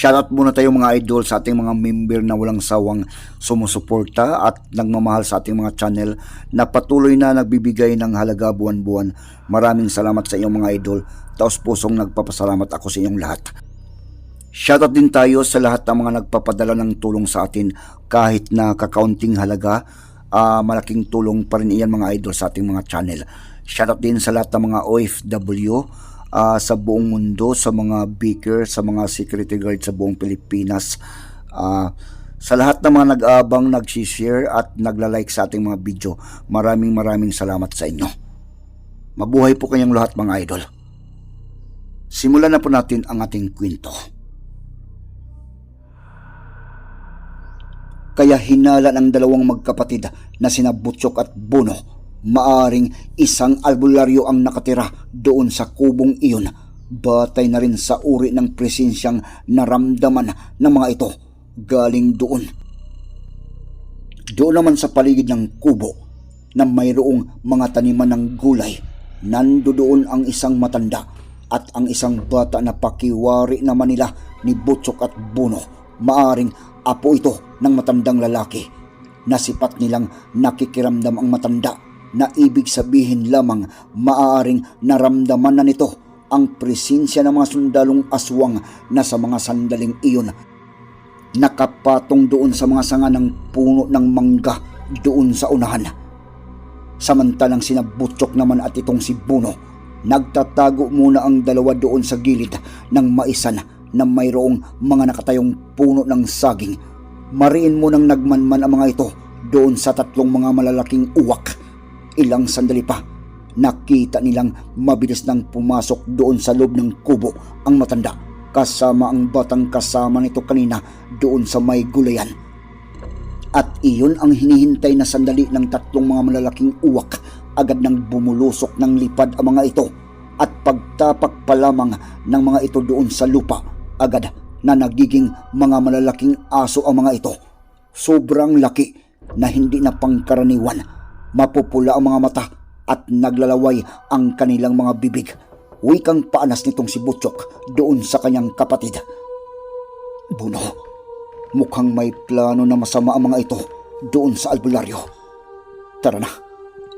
Shoutout muna tayo mga idol sa ating mga member na walang sawang sumusuporta at nagmamahal sa ating mga channel na patuloy na nagbibigay ng halaga buwan-buwan. Maraming salamat sa inyong mga idol. Taos pusong nagpapasalamat ako sa inyong lahat. Shoutout din tayo sa lahat ng mga nagpapadala ng tulong sa atin kahit na kakaunting halaga. ah, malaking tulong pa rin iyan mga idol sa ating mga channel. Shoutout din sa lahat ng mga OFW ah, sa buong mundo, sa mga beaker, sa mga security guard sa buong Pilipinas. Ah, sa lahat ng mga nag-aabang, nag-share at nagla-like sa ating mga video, maraming maraming salamat sa inyo. Mabuhay po kayong lahat mga idol. Simulan na po natin ang ating kwento. Kaya hinala ng dalawang magkapatid na sina Butchok at Bono, maaring isang albularyo ang nakatira doon sa kubong iyon. Batay na rin sa uri ng presensyang naramdaman ng mga ito galing doon. Doon naman sa paligid ng kubo na mayroong mga taniman ng gulay, nandoon ang isang matanda at ang isang bata na pakiwari naman nila ni Butchok at Bono. Maaring apo ito ng matandang lalaki. Nasipat nilang nakikiramdam ang matanda na ibig sabihin lamang maaring naramdaman na nito ang presensya ng mga sundalong aswang na sa mga sandaling iyon nakapatong doon sa mga sanga ng puno ng mangga doon sa unahan. Samantalang sina Butchok naman at itong si Buno, nagtatago muna ang dalawa doon sa gilid ng maisan na mayroong mga nakatayong puno ng saging. Mariin mo nang nagmanman ang mga ito doon sa tatlong mga malalaking uwak. Ilang sandali pa, nakita nilang mabilis nang pumasok doon sa loob ng kubo ang matanda kasama ang batang kasama nito kanina doon sa may gulayan. At iyon ang hinihintay na sandali ng tatlong mga malalaking uwak agad nang bumulusok ng lipad ang mga ito at pagtapak pa lamang ng mga ito doon sa lupa agad na nagiging mga malalaking aso ang mga ito. Sobrang laki na hindi na pangkaraniwan. Mapupula ang mga mata at naglalaway ang kanilang mga bibig. Wikang paanas nitong si Butchok doon sa kanyang kapatid. Buno, mukhang may plano na masama ang mga ito doon sa albularyo. Tara na,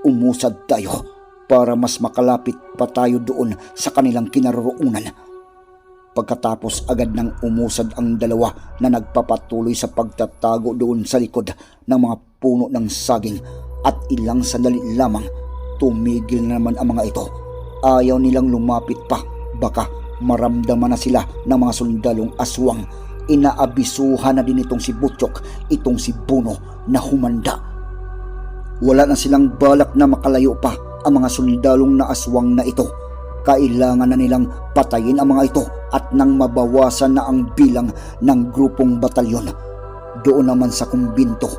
umusad tayo para mas makalapit pa tayo doon sa kanilang kinaroroonan. Pagkatapos agad nang umusad ang dalawa na nagpapatuloy sa pagtatago doon sa likod ng mga puno ng saging at ilang sandali lamang tumigil na naman ang mga ito. Ayaw nilang lumapit pa baka maramdaman na sila ng mga sundalong aswang. Inaabisuhan na din itong si Butchok, itong si Buno na humanda. Wala na silang balak na makalayo pa ang mga sundalong na aswang na ito. Kailangan na nilang patayin ang mga ito at nang mabawasan na ang bilang ng grupong batalyon. Doon naman sa kumbinto,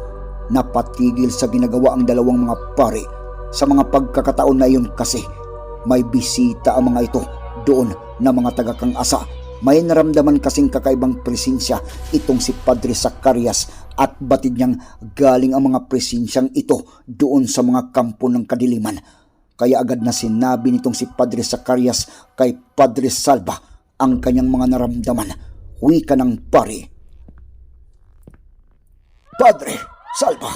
napatigil sa ginagawa ang dalawang mga pare. Sa mga pagkakataon na iyon kasi, may bisita ang mga ito doon na mga taga-kang asa. May naramdaman kasing kakaibang presensya itong si Padre Zacarias at batid niyang galing ang mga presensyang ito doon sa mga kampo ng kadiliman. Kaya agad na sinabi nitong si Padre Zacarias kay Padre Salva ang kanyang mga naramdaman. Wika ng pari. Padre Salva,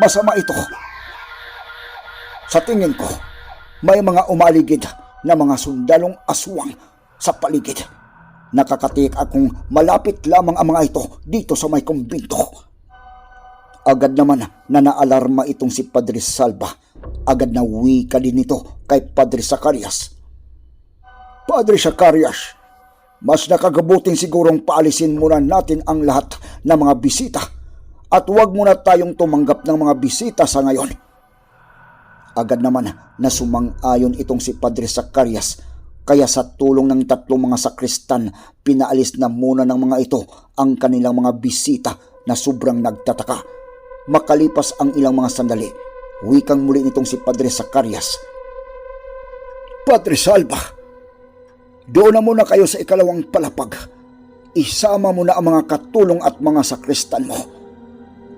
masama ito. Sa tingin ko, may mga umaligid na mga sundalong aswang sa paligid. Nakakatik akong malapit lamang ang mga ito dito sa may kumbinto. Agad naman na naalarma itong si Padre Salva. Agad na wika din ito kay Padre Zacarias. Padre Zacarias, mas nakagabuting sigurong paalisin muna natin ang lahat ng mga bisita at huwag muna tayong tumanggap ng mga bisita sa ngayon. Agad naman na sumang-ayon itong si Padre Zacarias kaya sa tulong ng tatlong mga sakristan pinaalis na muna ng mga ito ang kanilang mga bisita na sobrang nagtataka. Makalipas ang ilang mga sandali, wikang muli nitong si Padre Zacarias. Padre Salva, doon na muna kayo sa ikalawang palapag. Isama mo na ang mga katulong at mga sakristan mo.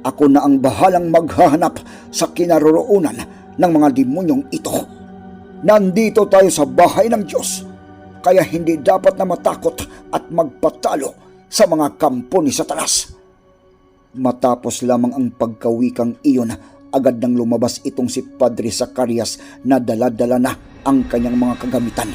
Ako na ang bahalang maghahanap sa kinaroroonan ng mga demonyong ito. Nandito tayo sa bahay ng Diyos, kaya hindi dapat na matakot at magpatalo sa mga kampo ni Satanas. Matapos lamang ang pagkawikang iyon, agad nang lumabas itong si Padre Zacarias na dala-dala na ang kanyang mga kagamitan.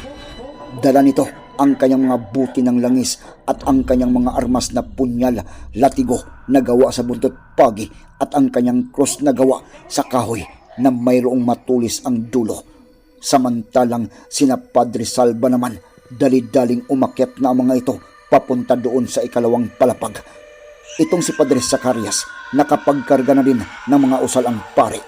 Dala nito ang kanyang mga buti ng langis at ang kanyang mga armas na punyal, latigo na gawa sa buntot pagi at ang kanyang cross na gawa sa kahoy na mayroong matulis ang dulo. Samantalang sina Padre Salva naman, dali-daling umakyat na ang mga ito papunta doon sa ikalawang palapag. Itong si Padre Zacarias, nakapagkarga na din ng mga usal ang pare.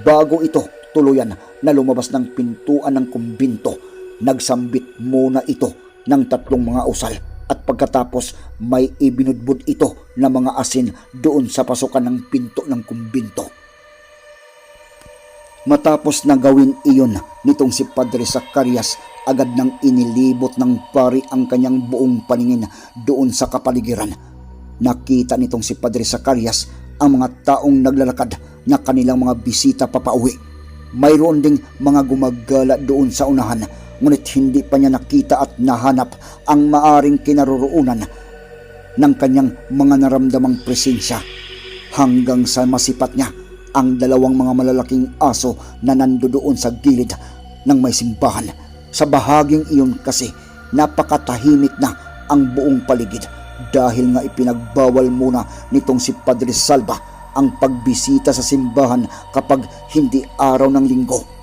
Bago ito tuluyan na lumabas ng pintuan ng kumbinto, nagsambit muna ito ng tatlong mga usal at pagkatapos may ibinudbud ito na mga asin doon sa pasukan ng pinto ng kumbinto. Matapos na gawin iyon nitong si Padre Zacarias, agad nang inilibot ng pari ang kanyang buong paningin doon sa kapaligiran. Nakita nitong si Padre Zacarias ang mga taong naglalakad na kanilang mga bisita papauwi. Mayroon ding mga gumagala doon sa unahan, ngunit hindi pa niya nakita at nahanap ang maaring kinaroroonan ng kanyang mga naramdamang presensya hanggang sa masipat niya ang dalawang mga malalaking aso na nandoon sa gilid ng may simbahan. Sa bahaging iyon kasi napakatahimik na ang buong paligid dahil nga ipinagbawal muna nitong si Padre Salva ang pagbisita sa simbahan kapag hindi araw ng linggo.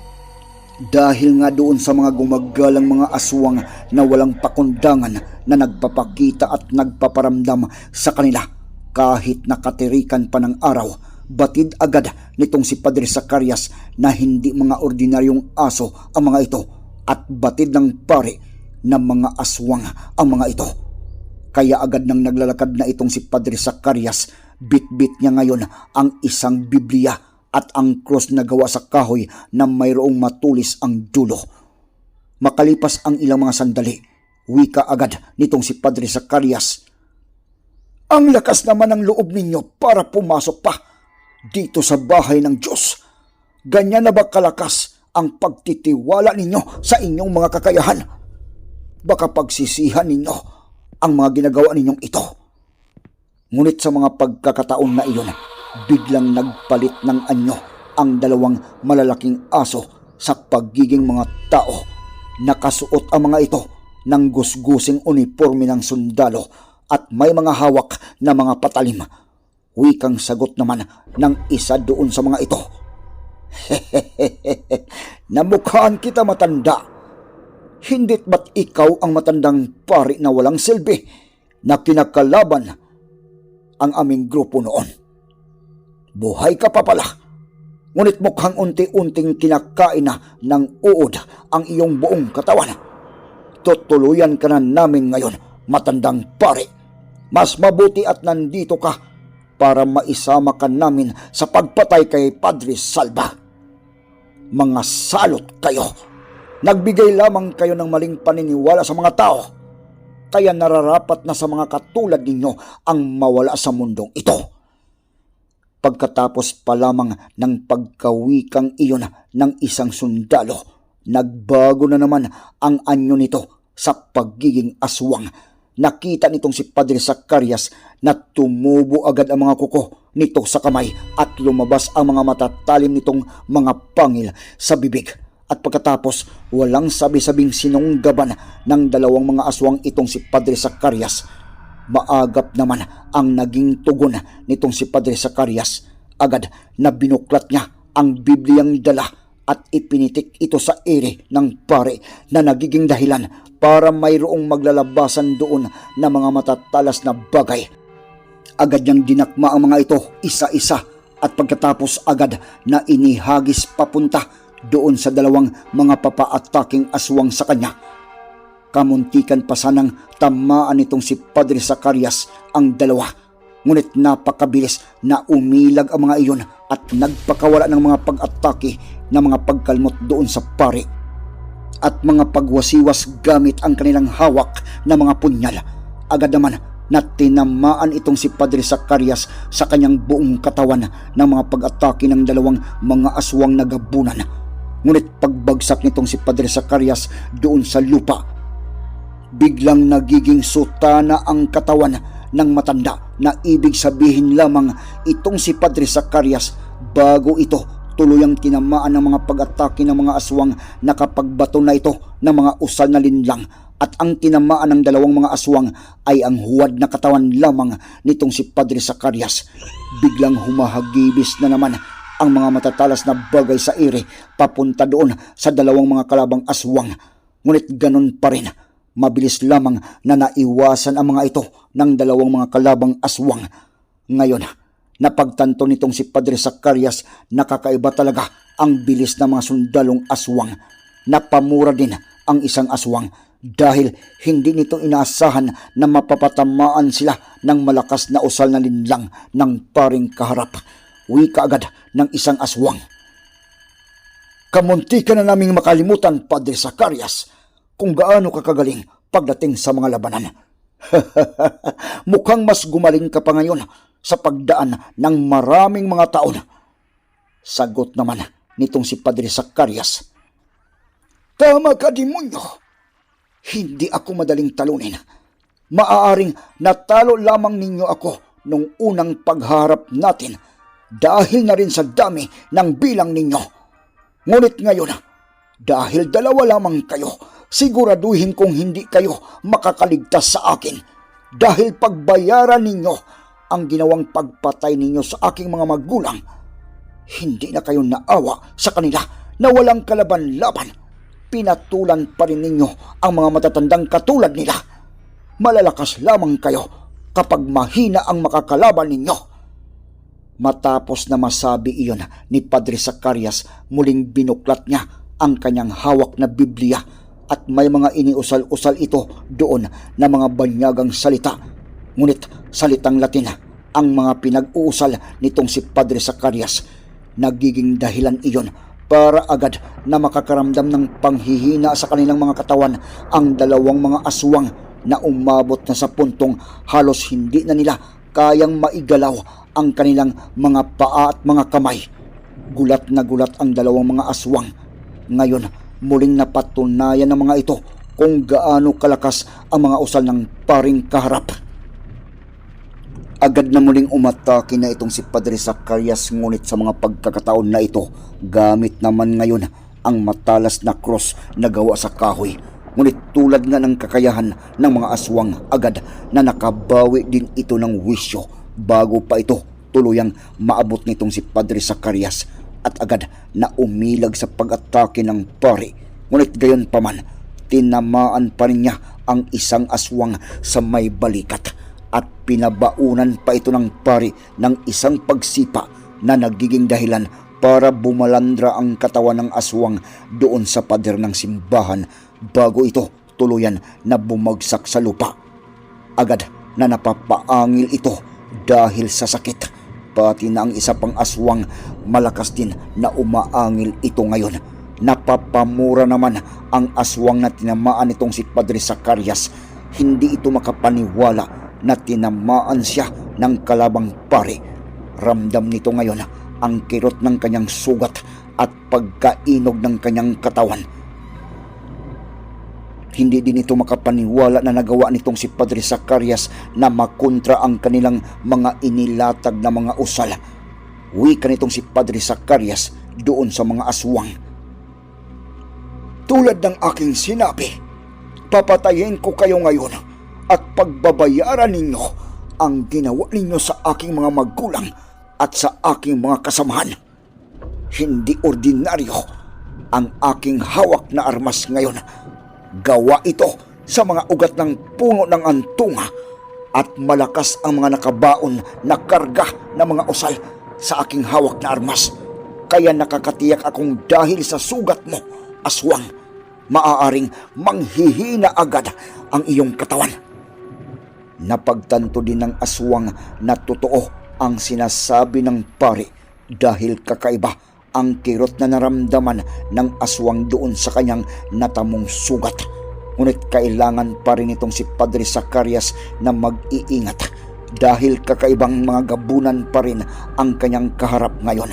Dahil nga doon sa mga gumagalang mga aswang na walang pakundangan na nagpapakita at nagpaparamdam sa kanila kahit nakatirikan pa ng araw, batid agad nitong si Padre Zacarias na hindi mga ordinaryong aso ang mga ito at batid ng pare na mga aswang ang mga ito. Kaya agad nang naglalakad na itong si Padre Zacarias, bit-bit niya ngayon ang isang Biblia at ang cross na gawa sa kahoy na mayroong matulis ang dulo. Makalipas ang ilang mga sandali, wika agad nitong si Padre Zacarias. Ang lakas naman ng loob ninyo para pumasok pa dito sa bahay ng Diyos. Ganyan na ba kalakas ang pagtitiwala ninyo sa inyong mga kakayahan? Baka pagsisihan ninyo ang mga ginagawa ninyong ito. Ngunit sa mga pagkakataon na iyon, biglang nagpalit ng anyo ang dalawang malalaking aso sa pagiging mga tao. Nakasuot ang mga ito ng gusgusing uniforme ng sundalo at may mga hawak na mga patalim. Wikang sagot naman ng isa doon sa mga ito. Namukhaan kita matanda. Hindit ba't ikaw ang matandang pari na walang silbi na kinakalaban ang aming grupo noon? Buhay ka pa pala. Ngunit mukhang unti-unting kinakain na ng uod ang iyong buong katawan. Tutuluyan ka na namin ngayon, matandang pare. Mas mabuti at nandito ka para maisama ka namin sa pagpatay kay Padre Salva. Mga salot kayo. Nagbigay lamang kayo ng maling paniniwala sa mga tao. Kaya nararapat na sa mga katulad ninyo ang mawala sa mundong ito pagkatapos pa lamang ng pagkawikang iyon ng isang sundalo, nagbago na naman ang anyo nito sa pagiging aswang. Nakita nitong si Padre Zacarias na tumubo agad ang mga kuko nito sa kamay at lumabas ang mga matatalim nitong mga pangil sa bibig. At pagkatapos, walang sabi-sabing sinunggaban ng dalawang mga aswang itong si Padre Zacarias Maagap naman ang naging tugon nitong si Padre Zacarias. Agad na binuklat niya ang Bibliang dala at ipinitik ito sa ere ng pare na nagiging dahilan para mayroong maglalabasan doon na mga matatalas na bagay. Agad niyang dinakma ang mga ito isa-isa at pagkatapos agad na inihagis papunta doon sa dalawang mga papa-ataking aswang sa kanya Kamuntikan pa sanang tamaan nitong si Padre Zacarias ang dalawa. Ngunit napakabilis na umilag ang mga iyon at nagpakawala ng mga pag-atake ng mga pagkalmot doon sa pare. At mga pagwasiwas gamit ang kanilang hawak na mga punyal. Agad naman na tinamaan itong si Padre Zacarias sa kanyang buong katawan ng mga pag-atake ng dalawang mga aswang na gabunan. Ngunit pagbagsak nitong si Padre Zacarias doon sa lupa, biglang nagiging sutana ang katawan ng matanda na ibig sabihin lamang itong si Padre Zacarias bago ito tuluyang tinamaan ng mga pag-atake ng mga aswang nakapagbato na ito ng mga usal na linlang at ang tinamaan ng dalawang mga aswang ay ang huwad na katawan lamang nitong si Padre Zacarias. Biglang humahagibis na naman ang mga matatalas na bagay sa ire papunta doon sa dalawang mga kalabang aswang. Ngunit ganun pa rin, mabilis lamang na naiwasan ang mga ito ng dalawang mga kalabang aswang. Ngayon, napagtanto nitong si Padre Zacarias nakakaiba talaga ang bilis ng mga sundalong aswang. Napamura din ang isang aswang dahil hindi nito inaasahan na mapapatamaan sila ng malakas na usal na linlang ng paring kaharap. Wika agad ng isang aswang. Kamunti ka na naming makalimutan, Padre Zacarias, kung gaano ka kagaling pagdating sa mga labanan. Mukhang mas gumaling ka pa ngayon sa pagdaan ng maraming mga taon. Sagot naman nitong si Padre Zacarias. Tama ka, demonyo. Hindi ako madaling talunin. Maaaring natalo lamang ninyo ako nung unang pagharap natin dahil na rin sa dami ng bilang ninyo. Ngunit ngayon, dahil dalawa lamang kayo, siguraduhin kong hindi kayo makakaligtas sa akin dahil pagbayaran ninyo ang ginawang pagpatay ninyo sa aking mga magulang. Hindi na kayo naawa sa kanila na walang kalaban-laban. Pinatulan pa rin ninyo ang mga matatandang katulad nila. Malalakas lamang kayo kapag mahina ang makakalaban ninyo. Matapos na masabi iyon ni Padre Zacarias, muling binuklat niya ang kanyang hawak na Biblia at may mga iniusal-usal ito doon na mga banyagang salita. Ngunit salitang Latin ang mga pinag-uusal nitong si Padre Zacarias. Nagiging dahilan iyon para agad na makakaramdam ng panghihina sa kanilang mga katawan ang dalawang mga aswang na umabot na sa puntong halos hindi na nila kayang maigalaw ang kanilang mga paa at mga kamay. Gulat na gulat ang dalawang mga aswang. Ngayon, muling napatunayan ng mga ito kung gaano kalakas ang mga usal ng paring kaharap. Agad na muling umatake na itong si Padre Zacarias ngunit sa mga pagkakataon na ito, gamit naman ngayon ang matalas na cross na gawa sa kahoy. Ngunit tulad nga ng kakayahan ng mga aswang, agad na nakabawi din ito ng wisyo bago pa ito tuluyang maabot nitong si Padre Zacarias at agad na umilag sa pag-atake ng pari. Ngunit gayon pa man, tinamaan pa rin niya ang isang aswang sa may balikat at pinabaunan pa ito ng pari ng isang pagsipa na nagiging dahilan para bumalandra ang katawan ng aswang doon sa pader ng simbahan bago ito tuluyan na bumagsak sa lupa. Agad na napapaangil ito dahil sa sakit. Pati na ang isa pang aswang malakas din na umaangil ito ngayon. Napapamura naman ang aswang na tinamaan nitong si Padre Zacarias. Hindi ito makapaniwala na tinamaan siya ng kalabang pare. Ramdam nito ngayon ang kirot ng kanyang sugat at pagkainog ng kanyang katawan. Hindi din ito makapaniwala na nagawa nitong si Padre Zacarias na makontra ang kanilang mga inilatag na mga usal. Wika nitong si Padre Zacarias doon sa mga aswang. Tulad ng aking sinabi, papatayin ko kayo ngayon at pagbabayaran ninyo ang ginawa ninyo sa aking mga magulang at sa aking mga kasamahan. Hindi ordinaryo ang aking hawak na armas ngayon. Gawa ito sa mga ugat ng puno ng antunga at malakas ang mga nakabaon na karga ng mga usal sa aking hawak na armas. Kaya nakakatiyak akong dahil sa sugat mo, aswang, maaaring manghihina agad ang iyong katawan. Napagtanto din ng aswang na totoo ang sinasabi ng pari dahil kakaiba ang kirot na naramdaman ng aswang doon sa kanyang natamong sugat. Ngunit kailangan pa rin itong si Padre Zacarias na mag-iingat dahil kakaibang mga gabunan pa rin ang kanyang kaharap ngayon.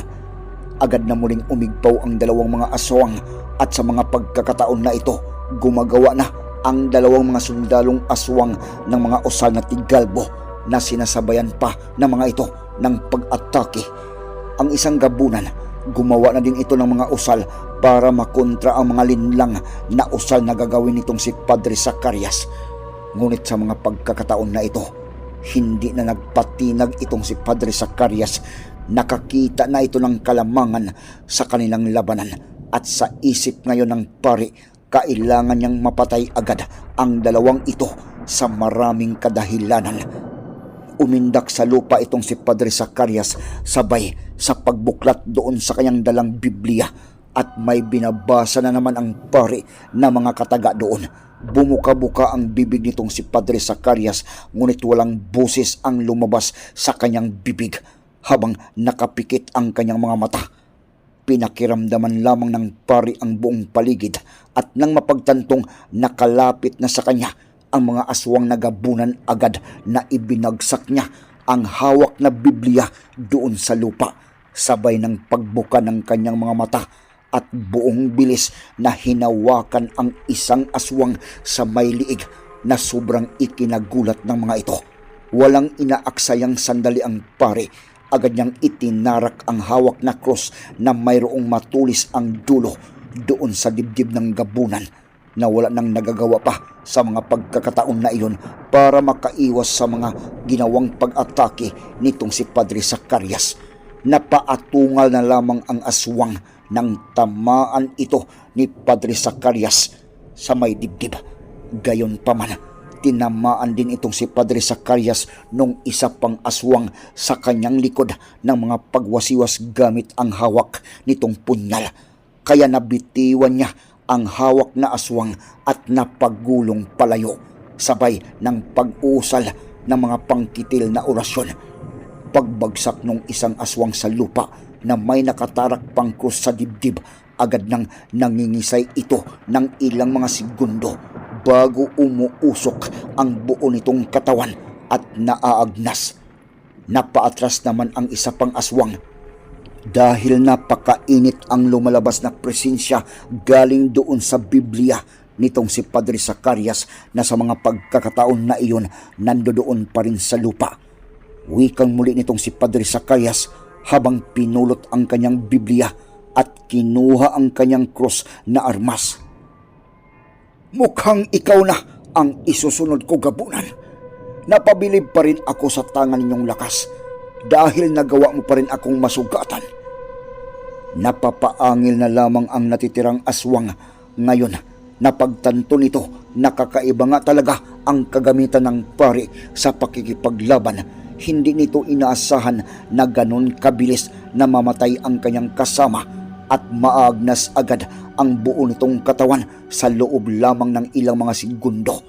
Agad na muling umigpaw ang dalawang mga aswang at sa mga pagkakataon na ito, gumagawa na ang dalawang mga sundalong aswang ng mga usal na tigalbo na sinasabayan pa ng mga ito ng pag-atake. Ang isang gabunan, gumawa na din ito ng mga usal para makontra ang mga linlang na usal na gagawin nitong si Padre Zacarias. Ngunit sa mga pagkakataon na ito, hindi na nagpatinag itong si Padre Zacarias. Nakakita na ito ng kalamangan sa kanilang labanan at sa isip ngayon ng pari, kailangan niyang mapatay agad ang dalawang ito sa maraming kadahilanan. Umindak sa lupa itong si Padre Zacarias sabay sa pagbuklat doon sa kanyang dalang Biblia at may binabasa na naman ang pari na mga kataga doon. Bumuka-buka ang bibig nitong si Padre Zacarias ngunit walang busis ang lumabas sa kanyang bibig habang nakapikit ang kanyang mga mata. Pinakiramdaman lamang ng pari ang buong paligid at nang mapagtantong nakalapit na sa kanya ang mga aswang nagabunan agad na ibinagsak niya ang hawak na Biblia doon sa lupa sabay ng pagbuka ng kanyang mga mata at buong bilis na hinawakan ang isang aswang sa may liig na sobrang ikinagulat ng mga ito. Walang inaaksayang sandali ang pare. Agad niyang itinarak ang hawak na cross na mayroong matulis ang dulo doon sa dibdib ng gabunan na wala nang nagagawa pa sa mga pagkakataon na iyon para makaiwas sa mga ginawang pag-atake nitong si Padre Zacarias. Napaatungal na lamang ang aswang nang tamaan ito ni Padre Zacarias sa may dibdib. Gayon pa man, tinamaan din itong si Padre Zacarias nung isa pang aswang sa kanyang likod ng mga pagwasiwas gamit ang hawak nitong punyal. Kaya nabitiwan niya ang hawak na aswang at napagulong palayo sabay ng pag-uusal ng mga pangkitil na orasyon. Pagbagsak ng isang aswang sa lupa na may nakatarak pang krus sa dibdib, agad nang nangingisay ito ng ilang mga segundo bago umuusok ang buo nitong katawan at naaagnas. Napaatras naman ang isa pang aswang dahil napakainit ang lumalabas na presensya galing doon sa Biblia nitong si Padre Zacarias na sa mga pagkakataon na iyon nandoon pa rin sa lupa. Wikang muli nitong si Padre Zacarias habang pinulot ang kanyang Biblia at kinuha ang kanyang cross na armas. Mukhang ikaw na ang isusunod ko gabunan. Napabilib pa rin ako sa tangan ninyong lakas dahil nagawa mo pa rin akong masugatan. Napapaangil na lamang ang natitirang aswang ngayon napagtanto nito nakakaiba nga talaga ang kagamitan ng pari sa pakikipaglaban. Hindi nito inaasahan na ganon kabilis na mamatay ang kanyang kasama at maagnas agad ang buo nitong katawan sa loob lamang ng ilang mga segundo.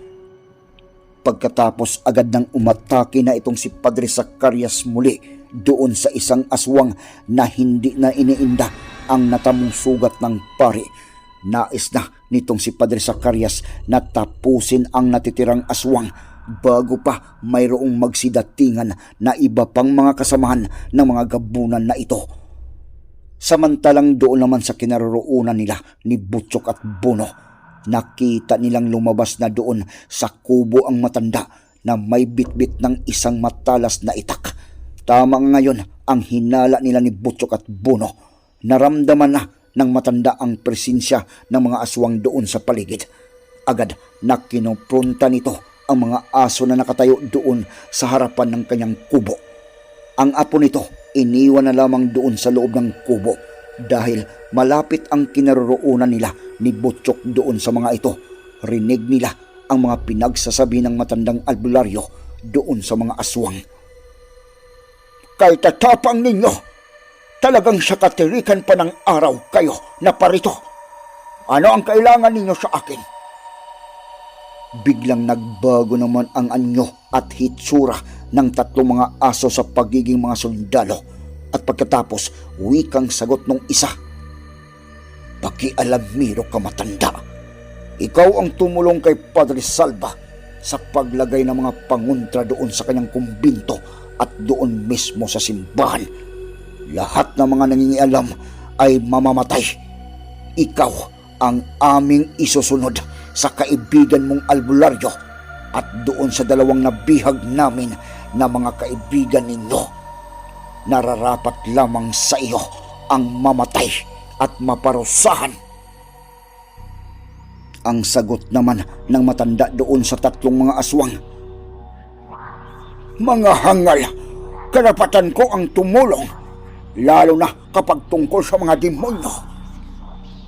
Pagkatapos agad nang umatake na itong si Padre Zacarias muli doon sa isang aswang na hindi na iniinda ang natamong sugat ng pari. Nais na nitong si Padre Zacarias na tapusin ang natitirang aswang bago pa mayroong magsidatingan na iba pang mga kasamahan ng mga gabunan na ito. Samantalang doon naman sa kinaroroonan nila ni Butchok at Bono, nakita nilang lumabas na doon sa kubo ang matanda na may bitbit ng isang matalas na itak. Tama ngayon ang hinala nila ni Butchok at Bono. Naramdaman na ng matanda ang presensya ng mga aswang doon sa paligid. Agad na kinopronta nito ang mga aso na nakatayo doon sa harapan ng kanyang kubo. Ang apo nito iniwan na lamang doon sa loob ng kubo dahil malapit ang kinaroroonan nila ni Butchok doon sa mga ito. Rinig nila ang mga pinagsasabi ng matandang albularyo doon sa mga aswang. Kay tatapang ninyo, talagang sa katirikan pa ng araw kayo na parito. Ano ang kailangan ninyo sa akin? Biglang nagbago naman ang anyo at hitsura ng tatlong mga aso sa pagiging mga sundalo at pagkatapos wikang sagot ng isa. Pakialam miro ka matanda. Ikaw ang tumulong kay Padre Salva sa paglagay ng mga panguntra doon sa kanyang kumbinto at doon mismo sa simbahan. Lahat ng mga nangingialam ay mamamatay. Ikaw ang aming isusunod sa kaibigan mong albularyo at doon sa dalawang nabihag namin na mga kaibigan ninyo. Nararapat lamang sa iyo ang mamatay at maparusahan. Ang sagot naman ng matanda doon sa tatlong mga aswang. Mga hangal, karapatan ko ang tumulong, lalo na kapag tungkol sa mga demonyo.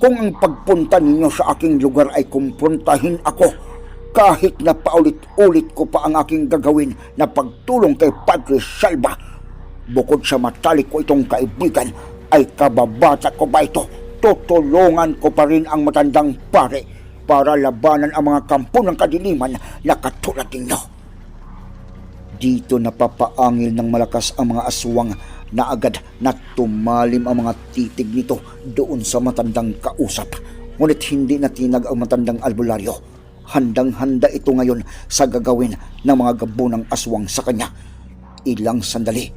Kung ang pagpunta ninyo sa aking lugar ay kumprontahin ako, kahit na paulit-ulit ko pa ang aking gagawin na pagtulong kay Padre Salva, bukod sa matalik ko itong kaibigan, ay kababata ko ba ito? Tutulungan ko pa rin ang matandang pare para labanan ang mga kampo ng kadiliman na katulad ninyo. Dito napapaangil ng malakas ang mga aswang na agad na tumalim ang mga titig nito doon sa matandang kausap. Ngunit hindi natinag ang matandang albularyo. Handang-handa ito ngayon sa gagawin ng mga gabunang aswang sa kanya. Ilang sandali,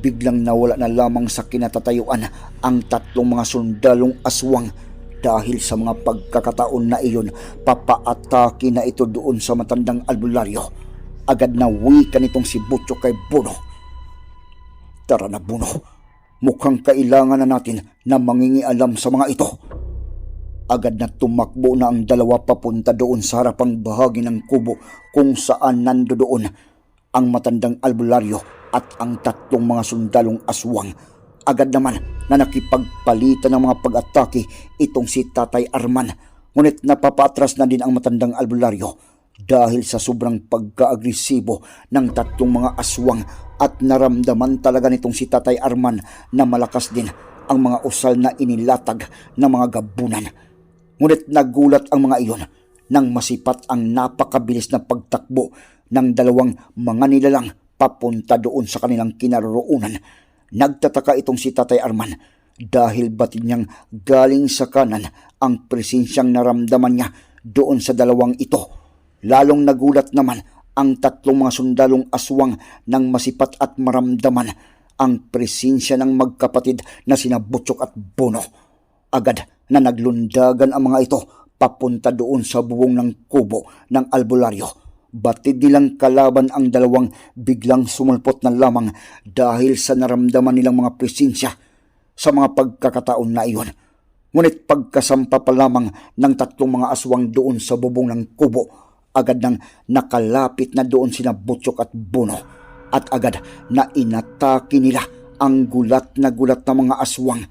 biglang nawala na lamang sa kinatatayuan ang tatlong mga sundalong aswang dahil sa mga pagkakataon na iyon, papaatake na ito doon sa matandang albularyo agad na wika nitong si Butcho kay Buno. Tara na Buno, mukhang kailangan na natin na mangingialam sa mga ito. Agad na tumakbo na ang dalawa papunta doon sa harapang bahagi ng kubo kung saan nando doon ang matandang albularyo at ang tatlong mga sundalong aswang. Agad naman na nakipagpalitan ng mga pag-atake itong si Tatay Arman. Ngunit napapatras na din ang matandang albularyo dahil sa sobrang pagka-agresibo ng tatlong mga aswang at naramdaman talaga nitong si Tatay Arman na malakas din ang mga usal na inilatag ng mga gabunan. Ngunit nagulat ang mga iyon nang masipat ang napakabilis na pagtakbo ng dalawang mga nilalang papunta doon sa kanilang kinaroroonan. Nagtataka itong si Tatay Arman dahil batid niyang galing sa kanan ang presensyang naramdaman niya doon sa dalawang ito Lalong nagulat naman ang tatlong mga sundalong aswang nang masipat at maramdaman ang presensya ng magkapatid na sina Butchok at Bono. Agad na naglundagan ang mga ito papunta doon sa bubong ng kubo ng albularyo. Batid nilang kalaban ang dalawang biglang sumulpot na lamang dahil sa naramdaman nilang mga presensya sa mga pagkakataon na iyon. Ngunit pagkasampa pa lamang ng tatlong mga aswang doon sa bubong ng kubo, agad nang nakalapit na doon sina Butchok at Buno at agad na inatake nila ang gulat na gulat ng mga aswang.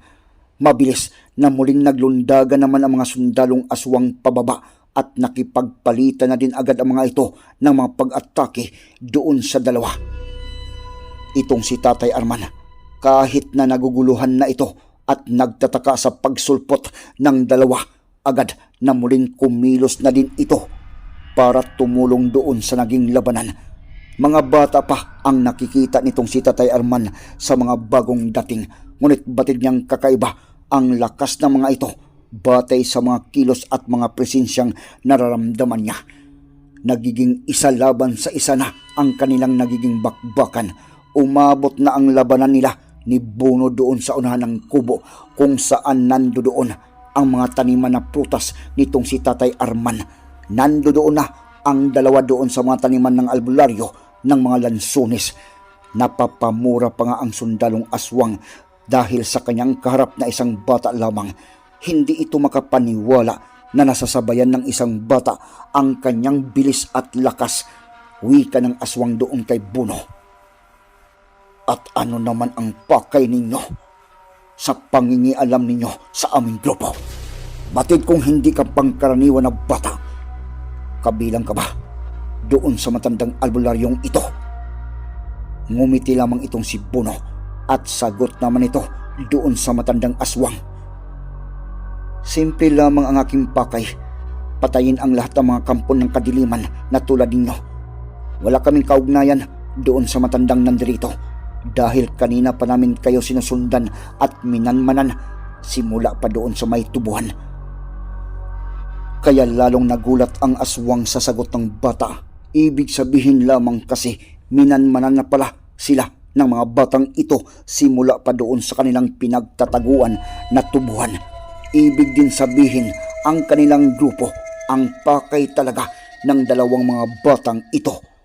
Mabilis na muling naglundagan naman ang mga sundalong aswang pababa at nakipagpalitan na din agad ang mga ito ng mga pag-atake doon sa dalawa. Itong si Tatay Arman, kahit na naguguluhan na ito at nagtataka sa pagsulpot ng dalawa, agad na muling kumilos na din ito para tumulong doon sa naging labanan. Mga bata pa ang nakikita nitong si Tatay Arman sa mga bagong dating, ngunit batid niyang kakaiba ang lakas ng mga ito batay sa mga kilos at mga presensyang nararamdaman niya. Nagiging isa laban sa isa na ang kanilang nagiging bakbakan. Umabot na ang labanan nila ni Bono doon sa unahan ng kubo kung saan nando doon ang mga taniman na prutas nitong si Tatay Arman Nando doon na ang dalawa doon sa mga taniman ng albularyo ng mga lansunis. Napapamura pa nga ang sundalong aswang dahil sa kanyang kaharap na isang bata lamang. Hindi ito makapaniwala na nasasabayan ng isang bata ang kanyang bilis at lakas. Wika ng aswang doon kay Buno. At ano naman ang pakay ninyo sa pangingialam ninyo sa aming grupo? Batid kung hindi ka pangkaraniwan na bata Kabilang ka ba doon sa matandang albularyong ito? Ngumiti lamang itong si Bono at sagot naman ito doon sa matandang aswang. Simple lamang ang aking pakay. Patayin ang lahat ng mga kampon ng kadiliman na tulad ninyo. Wala kaming kaugnayan doon sa matandang nandirito dahil kanina pa namin kayo sinusundan at minanmanan simula pa doon sa may tubuhan kaya lalong nagulat ang aswang sa sagot ng bata. Ibig sabihin lamang kasi minanmanan na pala sila ng mga batang ito simula pa doon sa kanilang pinagtataguan na tubuhan. Ibig din sabihin ang kanilang grupo ang pakay talaga ng dalawang mga batang ito